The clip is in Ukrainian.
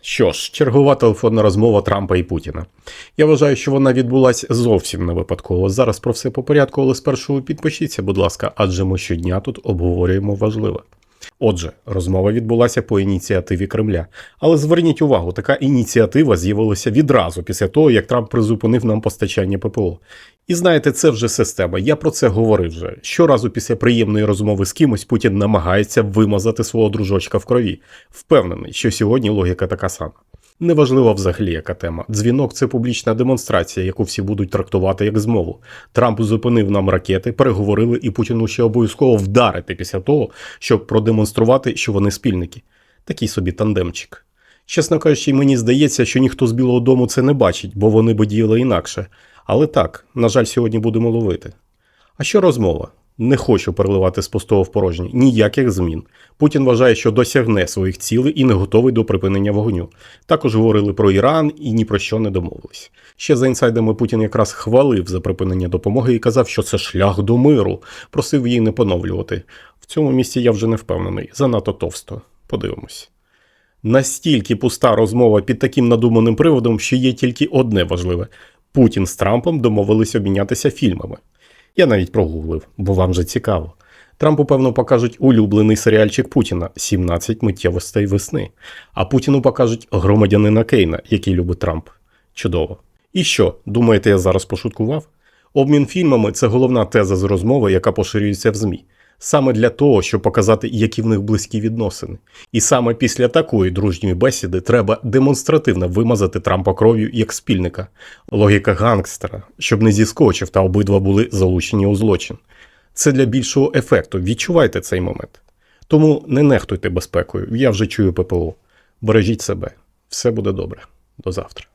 Що ж, чергова телефонна розмова Трампа і Путіна. Я вважаю, що вона відбулася зовсім не випадково. Зараз про все по порядку, але спершу підпишіться, будь ласка, адже ми щодня тут обговорюємо важливе. Отже, розмова відбулася по ініціативі Кремля. Але зверніть увагу, така ініціатива з'явилася відразу після того, як Трамп призупинив нам постачання ППО. І знаєте, це вже система. Я про це говорив вже. Щоразу після приємної розмови з кимось Путін намагається вимазати свого дружочка в крові. Впевнений, що сьогодні логіка така сама. Неважливо взагалі, яка тема. Дзвінок це публічна демонстрація, яку всі будуть трактувати як змову. Трамп зупинив нам ракети, переговорили, і Путіну ще обов'язково вдарити після того, щоб продемонструвати, що вони спільники. Такий собі тандемчик. Чесно кажучи, мені здається, що ніхто з Білого Дому це не бачить, бо вони би діяли інакше. Але так, на жаль, сьогодні будемо ловити. А що розмова? Не хочу переливати з пустого в порожнє. Ніяких змін. Путін вважає, що досягне своїх цілей і не готовий до припинення вогню. Також говорили про Іран і ні про що не домовились. Ще за інсайдами Путін якраз хвалив за припинення допомоги і казав, що це шлях до миру. Просив її не поновлювати. В цьому місці я вже не впевнений. Занадто товсто. Подивимось. Настільки пуста розмова під таким надуманим приводом, що є тільки одне важливе: Путін з Трампом домовились обмінятися фільмами. Я навіть прогуглив, бо вам же цікаво. Трампу, певно, покажуть улюблений серіальчик Путіна 17 миттєвостей весни. А Путіну покажуть громадянина Кейна, який любить Трамп. Чудово. І що, думаєте, я зараз пошуткував? Обмін фільмами це головна теза з розмови, яка поширюється в ЗМІ. Саме для того, щоб показати, які в них близькі відносини. І саме після такої дружньої бесіди треба демонстративно вимазати Трампа кров'ю як спільника. Логіка гангстера, щоб не зіскочив та обидва були залучені у злочин. Це для більшого ефекту. Відчувайте цей момент. Тому не нехтуйте безпекою. Я вже чую ППО. Бережіть себе. Все буде добре. До завтра.